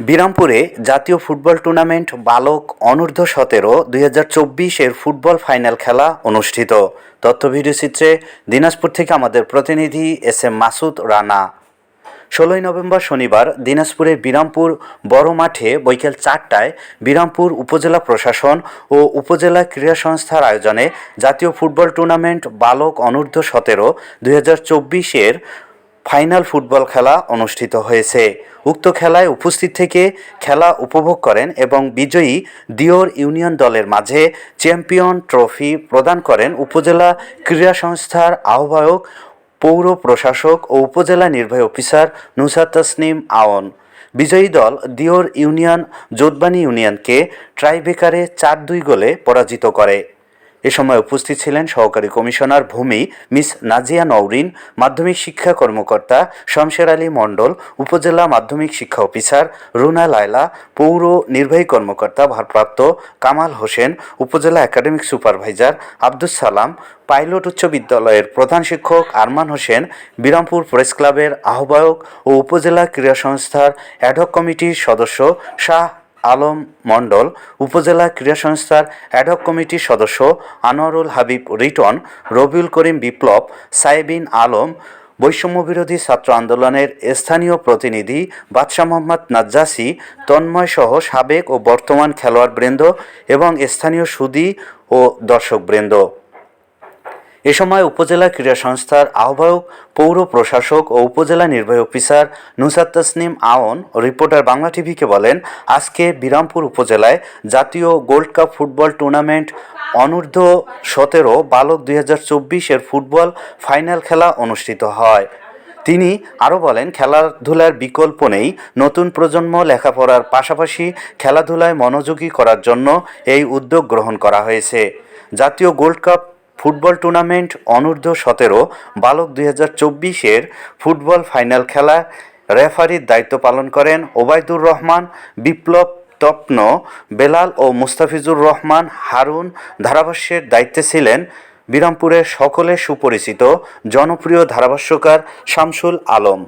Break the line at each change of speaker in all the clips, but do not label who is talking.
বিরামপুরে জাতীয় football tournament বালক অনূর্ধ্ব সতেরো দুই চব্বিশের ফুটবল ফাইনাল খেলা অনুষ্ঠিত। তথ্য ভিডিওচিত্রে দিনাজপুর থেকে আমাদের প্রতিনিধি এস এম মাসুদ রানা। ষোলোই নভেম্বর শনিবার দিনাজপুরের বিরামপুর বড় মাঠে বৈকাল চারটায় বিরামপুর উপজেলা প্রশাসন ও উপজেলা ক্রীড়া সংস্থার আয়োজনে জাতীয় ফুটবল টুর্নামেন্ট বালক অনূর্ধ্ব সতেরো দুই চব্বিশের ফাইনাল ফুটবল খেলা অনুষ্ঠিত হয়েছে। উক্ত খেলায় উপস্থিত থেকে খেলা উপভোগ করেন এবং বিজয়ী দিওর ইউনিয়ন দলের মাঝে চ্যাম্পিয়ন ট্রফি প্রদান করেন উপজেলা ক্রীড়া সংস্থার আহ্বায়ক, পৌর প্রশাসক ও উপজেলা নির্বাহী অফিসার নুসার তসনিম আওন। বিজয়ী দল দিওর ইউনিয়ন যোদবানী ইউনিয়নকে ট্রাইবেকারে চার দুই গোলে পরাজিত করে। এ সময় উপস্থিত ছিলেন সহকারী কমিশনার ভূমি মিস নাজিয়া নওরিন, মাধ্যমিক শিক্ষা কর্মকর্তা শমশের আলী মণ্ডল, উপজেলা মাধ্যমিক শিক্ষা অফিসার রুনা লায়লা, পৌর নির্বাহী কর্মকর্তা ভারপ্রাপ্ত কামাল হোসেন, উপজেলা academic supervisor Abdus Salam, pilot উচ্চ বিদ্যালয়ের প্রধান শিক্ষক আরমান হোসেন, বিরামপুর প্রেস ক্লাবের আহ্বায়ক ও উপজেলা ক্রীড়া সংস্থার অ্যাডহক কমিটির সদস্য শাহ আলম মণ্ডল, উপজেলা ক্রীড়া সংস্থার অ্যাডক কমিটির সদস্য আনোয়ারুল হাবিব রিটন, রবিউল করিম বিপ্লব, সাইবিন আলম বৈষম্যবিরোধী ছাত্র আন্দোলনের স্থানীয় প্রতিনিধি বাদশাহ মোহাম্মদ নাজ্জাসি, তন্ময় সহ সাবেক ও বর্তমান খেলোয়াড় বৃন্দ এবং স্থানীয় সুদী ও দর্শকবৃন্দ। এ সময় উপজেলা ক্রীড়া সংস্থার আহ্বায়ক, পৌর প্রশাসক ও উপজেলা নির্বাহী অফিসার নুসার তসনিম আওন রিপোর্টার বাংলা টিভিকে বলেন, আজকে বিরামপুর উপজেলায় জাতীয় গোল্ড কাপ ফুটবল টুর্নামেন্ট অনূর্ধ্ব সতেরো বালক দুই হাজার চব্বিশের ফুটবল ফাইনাল খেলা অনুষ্ঠিত হয়। তিনি আরও বলেন, খেলাধুলার বিকল্প নেই, নতুন প্রজন্ম লেখাপড়ার পাশাপাশি খেলাধুলায় মনোযোগী করার জন্য এই উদ্যোগ গ্রহণ করা হয়েছে। জাতীয় গোল্ড কাপ ফুটবল টুর্নামেন্ট অনূর্ধ্ব সতেরো, বালক দুই হাজার চব্বিশের ফুটবল ফাইনাল খেলা। রেফারির দায়িত্ব পালন করেন ওবায়দুর রহমান, বিপ্লব তপ্ন, বেলাল ও মুস্তাফিজুর রহমান, হারুন ধারাভাষ্যের দায়িত্বে ছিলেন বিরামপুরের সকলে সুপরিচিত জনপ্রিয় ধারাভাষ্যকার শামসুল আলম।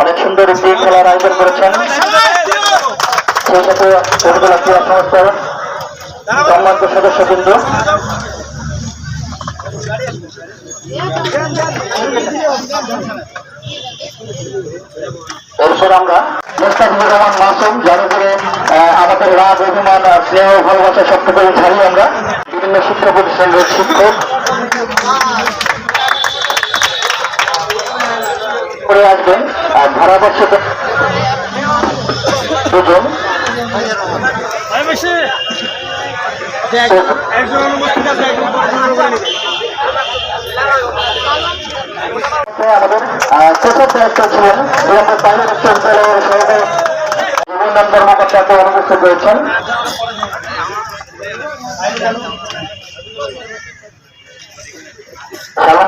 অনেক সুন্দর একটি খেলার আয়োজন করেছেন। সেই সাথে ক্রীড়া সংস্থার সম্মানিত সদস্যবৃন্দ। এরপর আমরা মোস্তাফিজুর রহমান মাসুম যার উপরে আমাদের রাগ অভিমান স্নেহ ভালোবাসা সব করে ছাড়ি আমরা। বিভিন্ন শিক্ষা প্রতিষ্ঠানের শিক্ষক। করে আসবেন আর ধারাভাষ্যকে দুজন।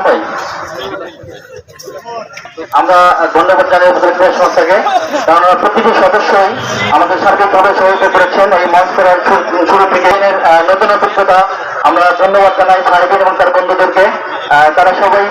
ভাই আমরা ধন্যবাদ জানাই সংস্থাকে কারণ প্রতিটি সদস্যই আমাদের সার্বিকভাবে সহযোগিতা করেছেন এই মঞ্চ করার শুরু থেকে নতুন অভিজ্ঞতা আমরা ধন্যবাদ জানাই। সাহেবের তারা সবাই